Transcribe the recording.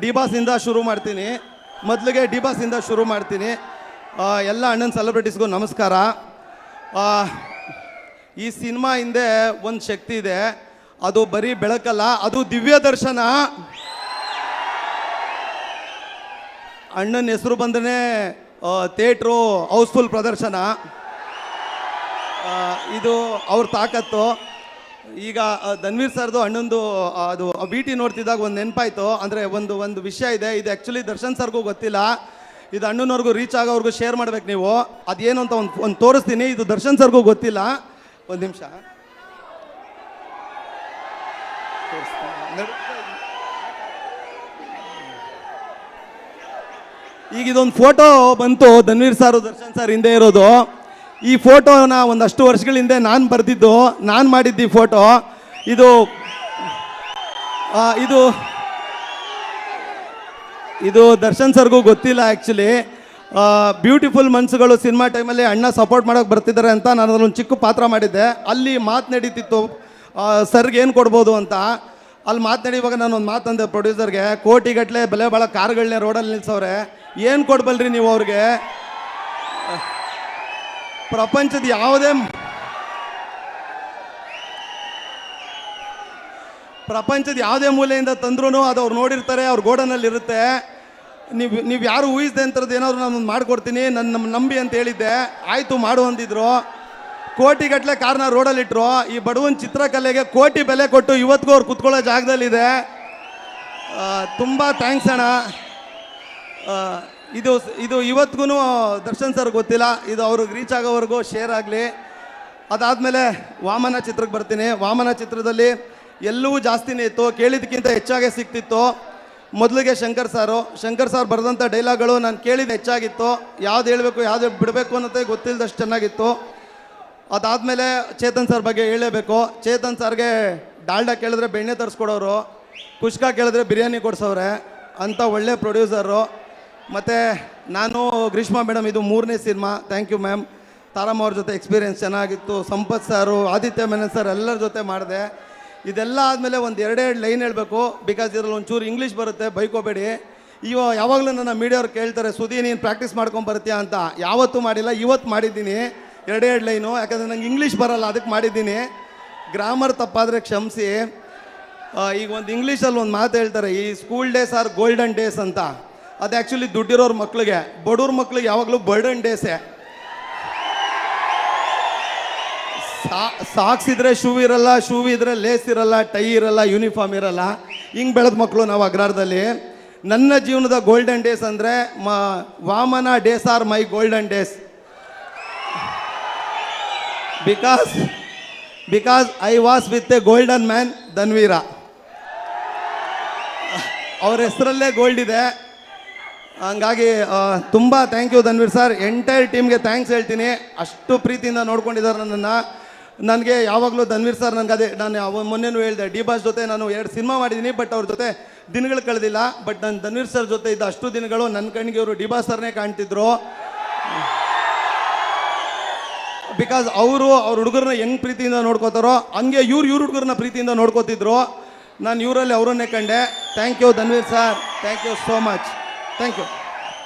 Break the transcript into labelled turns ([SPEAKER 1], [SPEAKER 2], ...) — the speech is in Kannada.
[SPEAKER 1] ಡಿ ಬಾಸಿಂದ ಶುರು ಮಾಡ್ತೀನಿ. ಮೊದಲಿಗೆ ಡಿ ಬಾಸಿಂದ ಶುರು ಮಾಡ್ತೀನಿ. ಎಲ್ಲ ಅಣ್ಣನ ಸೆಲೆಬ್ರಿಟೀಸ್ಗೂ ನಮಸ್ಕಾರ. ಈ ಸಿನಿಮಾ ಹಿಂದೆ ಒಂದು ಶಕ್ತಿ ಇದೆ. ಅದು ಬರೀ ಬೆಳಕಲ್ಲ, ಅದು ದಿವ್ಯ ದರ್ಶನ. ಅಣ್ಣನ ಹೆಸರು ಬಂದ್ರೆ ಥಿಯೇಟ್ರು ಹೌಸ್ಫುಲ್ ಪ್ರದರ್ಶನ. ಇದು ಅವ್ರ ತಾಕತ್ತು. ಈಗ ಧನ್ವೀರ್ ಸರ್ದು ಅಣ್ಣಂದು ಅದು ಬಿ ಟಿ ನೋಡ್ತಿದ್ದಾಗ ಒಂದು ನೆನಪಾಯ್ತು. ಅಂದರೆ ಒಂದು ಒಂದು ವಿಷಯ ಇದೆ. ಇದು ಆ್ಯಕ್ಚುಲಿ ದರ್ಶನ್ ಸರ್ಗೂ ಗೊತ್ತಿಲ್ಲ. ಇದು ಅಣ್ಣನವ್ರಿಗೂ ರೀಚ್ ಆಗೋವ್ರಿಗೂ ಶೇರ್ ಮಾಡ್ಬೇಕು ನೀವು. ಅದೇನು ಅಂತ ಒಂದು ಒಂದು ತೋರಿಸ್ತೀನಿ. ಇದು ದರ್ಶನ್ ಸರ್ಗೂ ಗೊತ್ತಿಲ್ಲ. ಒಂದು ನಿಮಿಷ. ಈಗ ಇದೊಂದು ಫೋಟೋ ಬಂತು ಧನ್ವೀರ್ ಸರ್, ದರ್ಶನ್ ಸರ್ ಹಿಂದೆ ಇರೋದು. ಈ ಫೋಟೋನ ಒಂದಷ್ಟು ವರ್ಷಗಳ ಹಿಂದೆ ನಾನು ಬರೆದಿದ್ದು, ನಾನು ಮಾಡಿದ್ದು ಈ ಫೋಟೋ, ಇದು ಇದು ಇದು ದರ್ಶನ್ ಸರ್ಗೂ ಗೊತ್ತಿಲ್ಲ ಆ್ಯಕ್ಚುಲಿ ಬ್ಯೂಟಿಫುಲ್ ಮನ್ಸುಗಳು ಸಿನಿಮಾ ಟೈಮಲ್ಲಿ ಅಣ್ಣ ಸಪೋರ್ಟ್ ಮಾಡೋಕೆ ಬರ್ತಿದ್ದಾರೆ ಅಂತ ನಾನು ಅದರೊಂದು ಚಿಕ್ಕ ಪಾತ್ರ ಮಾಡಿದ್ದೆ. ಅಲ್ಲಿ ಮಾತು ನಡೀತಿತ್ತು. ಸರ್ಗೆ ಏನು ಕೊಡ್ಬೋದು ಅಂತ. ಅಲ್ಲಿ ಮಾತು ನಡೀವಾಗ ನಾನು ಒಂದು ಅಂದೆ ಪ್ರೊಡ್ಯೂಸರ್ಗೆ ಕೋಟಿಗಟ್ಟಲೆ ಬೆಲೆ ಭಾಳ ಕಾರ್ಗಳನ್ನೇ ರೋಡಲ್ಲಿ ನಿಲ್ಸವ್ರೆ. ಏನು ಕೊಡ್ಬಲ್ರಿ ನೀವು ಅವ್ರಿಗೆ? ಪ್ರಪಂಚದ ಯಾವುದೇ ಪ್ರಪಂಚದ ಯಾವುದೇ ಮೂಲೆಯಿಂದ ತಂದ್ರೂ ಅದು ಅವ್ರು ನೋಡಿರ್ತಾರೆ, ಅವ್ರ ಗೋಡನಲ್ಲಿರುತ್ತೆ. ನೀವು ನೀವು ಯಾರು ಊಹಿಸಿದೆ ಅಂತರದ್ದು ಏನಾದ್ರು ನಾನು ಮಾಡಿಕೊಡ್ತೀನಿ ನನ್ನ ನಂಬಿ ಅಂತ ಹೇಳಿದ್ದೆ, ಆಯಿತು ಮಾಡು ಅಂದಿದ್ರು. ಕೋಟಿಗಟ್ಟಲೆ ಕಾರ್ನ ರೋಡಲ್ಲಿಟ್ಟರು ಈ ಬಡವನ ಚಿತ್ರಕಲೆಗೆ ಕೋಟಿ ಬೆಲೆ ಕೊಟ್ಟು ಇವತ್ತಿಗೂ ಅವ್ರು ಕುತ್ಕೊಳ್ಳೋ ಜಾಗದಲ್ಲಿದೆ. ತುಂಬ ಥ್ಯಾಂಕ್ಸ್ ಅಣ್ಣ. ಇದು ಇದು ಇವತ್ತಿಗೂ ದರ್ಶನ್ ಸರ್ ಗೊತ್ತಿಲ್ಲ. ಇದು ಅವ್ರಿಗೆ ರೀಚ್ ಆಗೋವರೆಗೂ ಶೇರ್ ಆಗಲಿ. ಅದಾದಮೇಲೆ ವಾಮನ ಚಿತ್ರಕ್ಕೆ ಬರ್ತೀನಿ. ವಾಮನ ಚಿತ್ರದಲ್ಲಿ ಎಲ್ಲವೂ ಜಾಸ್ತಿನೇ ಇತ್ತು. ಕೇಳಿದ್ದಕ್ಕಿಂತ ಹೆಚ್ಚಾಗೆ ಸಿಕ್ತಿತ್ತು ಮೊದಲಿಗೆ ಶಂಕರ್ ಸಾರು. ಶಂಕರ್ ಸಾರ್ ಬರೆದಂಥ ಡೈಲಾಗ್ಗಳು ನಾನು ಕೇಳಿದ ಹೆಚ್ಚಾಗಿತ್ತು. ಯಾವ್ದು ಹೇಳಬೇಕು, ಯಾವ್ದು ಬಿಡಬೇಕು ಅನ್ನೋದೇ ಗೊತ್ತಿಲ್ಲದಷ್ಟು ಚೆನ್ನಾಗಿತ್ತು. ಅದಾದಮೇಲೆ ಚೇತನ್ ಸರ್ ಬಗ್ಗೆ ಹೇಳಲೇಬೇಕು ಚೇತನ್ ಸಾರ್ಗೆ ಡಾಲ್ಡಾ ಕೇಳಿದ್ರೆ ಬೆಣ್ಣೆ ತರಿಸ್ಕೊಡೋರು. ಕುಷ್ಕ ಕೇಳಿದ್ರೆ ಬಿರಿಯಾನಿ ಕೊಡ್ಸೋರೆ ಅಂಥ ಒಳ್ಳೆ ಪ್ರೊಡ್ಯೂಸರು ಮತ್ತು ನಾನು ಗ್ರೀಷ್ಮಾ ಮೇಡಮ್, ಇದು ಮೂರನೇ cinema. Thank you ma'am Taramma ಅವ್ರ ಜೊತೆ ಎಕ್ಸ್ಪೀರಿಯೆನ್ಸ್ ಚೆನ್ನಾಗಿತ್ತು. ಸಂಪತ್ ಸಾರು, ಆದಿತ್ಯ ಮೆನನ್ ಸರ್ ಎಲ್ಲರ ಜೊತೆ ಮಾಡಿದೆ. ಇದೆಲ್ಲ ಆದಮೇಲೆ ಒಂದು ಎರಡೆರಡು ಲೈನ್ ಹೇಳಬೇಕು. ಬಿಕಾಸ್ ಇದರಲ್ಲಿ ಒಂಚೂರು ಇಂಗ್ಲೀಷ್ ಬರುತ್ತೆ, ಬೈಕೋಬೇಡಿ. ಇವ ಯಾವಾಗಲೂ ನನ್ನ ಮೀಡಿಯವ್ರು ಕೇಳ್ತಾರೆ ಸುದಿ ನೀನು ಪ್ರಾಕ್ಟೀಸ್ ಮಾಡ್ಕೊಂಡು ಬರ್ತೀಯಾ ಅಂತ. ಯಾವತ್ತೂ ಮಾಡಿಲ್ಲ, ಇವತ್ತು ಮಾಡಿದ್ದೀನಿ. ಎರಡೆರಡು ಲೈನು. ಯಾಕಂದರೆ ನಂಗೆ ಇಂಗ್ಲೀಷ್ ಬರಲ್ಲ, ಅದಕ್ಕೆ ಮಾಡಿದ್ದೀನಿ. ಗ್ರಾಮರ್ ತಪ್ಪಾದರೆ ಕ್ಷಮಿಸಿ. ಈಗ ಒಂದು ಇಂಗ್ಲೀಷಲ್ಲಿ ಒಂದು ಮಾತು ಹೇಳ್ತಾರೆ, ಈ school days are golden days ಅಂತ. ಅದು ಆ್ಯಕ್ಚುಲಿ ದುಡ್ಡಿರೋರ ಮಕ್ಕಳಿಗೆ ಬಡವ್ರ ಮಕ್ಕಳಿಗೆ ಯಾವಾಗಲೂ ಬರ್ಡನ್ ಡೇಸೆ ಸಾಕ್ಸ್ ಇದ್ರೆ ಶೂ ಇರಲ್ಲ ಶೂ ಇದ್ರೆ ಲೇಸ್ ಇರಲ್ಲ ಟೈ ಇರಲ್ಲ ಯೂನಿಫಾರ್ಮ್ ಇರಲ್ಲ. ಹಿಂಗೆ ಬೆಳೆದ ಮಕ್ಕಳು ನಾವು ಅಗ್ರಾರದಲ್ಲಿ. ನನ್ನ ಜೀವನದ ಗೋಲ್ಡನ್ ಡೇಸ್ ಅಂದರೆ ಮ, Vamana days are my golden days because because I was with a golden man Dhanveera ಅವ್ರ ಹೆಸರಲ್ಲೇ ಗೋಲ್ಡ್ ಇದೆ. ಹಂಗಾಗಿ ತುಂಬ thank you Dhanveer sir entire ಟೀಮ್ಗೆ ಥ್ಯಾಂಕ್ಸ್ ಹೇಳ್ತೀನಿ. ಅಷ್ಟು ಪ್ರೀತಿಯಿಂದ ನೋಡ್ಕೊಂಡಿದ್ದಾರೆ ನನ್ನನ್ನು. ನನಗೆ ಯಾವಾಗಲೂ ಧನ್ವೀರ್ ಸರ್ ನನಗೆ ಅದೇ, ನಾನು ಮೊನ್ನೆನೂ ಹೇಳಿದೆ ಡಿ ಬಾಸ್ ಜೊತೆ ನಾನು ಎರಡು ಸಿನಿಮಾ ಮಾಡಿದ್ದೀನಿ ಬಟ್ ಅವ್ರ ಜೊತೆ ದಿನಗಳು ಕಳೆದಿಲ್ಲ. ಬಟ್ ನಾನು ಧನ್ವೀರ್ ಸರ್ ಜೊತೆ ಇದ್ದ ಅಷ್ಟು ದಿನಗಳು ನನ್ನ ಕಣ್ಣಿಗೆ ಅವರು ಡಿ ಬಾಸ್ ಸರ್ನೇ ಕಾಣ್ತಿದ್ರು. ಬಿಕಾಸ್ ಅವರು, ಅವ್ರ ಹುಡುಗರನ್ನ ಹೆಂಗೆ ಪ್ರೀತಿಯಿಂದ ನೋಡ್ಕೋತಾರೋ, ಹಂಗೆ ಇವ್ರು, ಇವ್ರ ಹುಡುಗರನ್ನ ಪ್ರೀತಿಯಿಂದ ನೋಡ್ಕೋತಿದ್ರು. ನಾನು ಇವರಲ್ಲಿ ಅವರನ್ನೇ ಕಂಡೆ. Thank you Dhanveer sir thank you so much thank you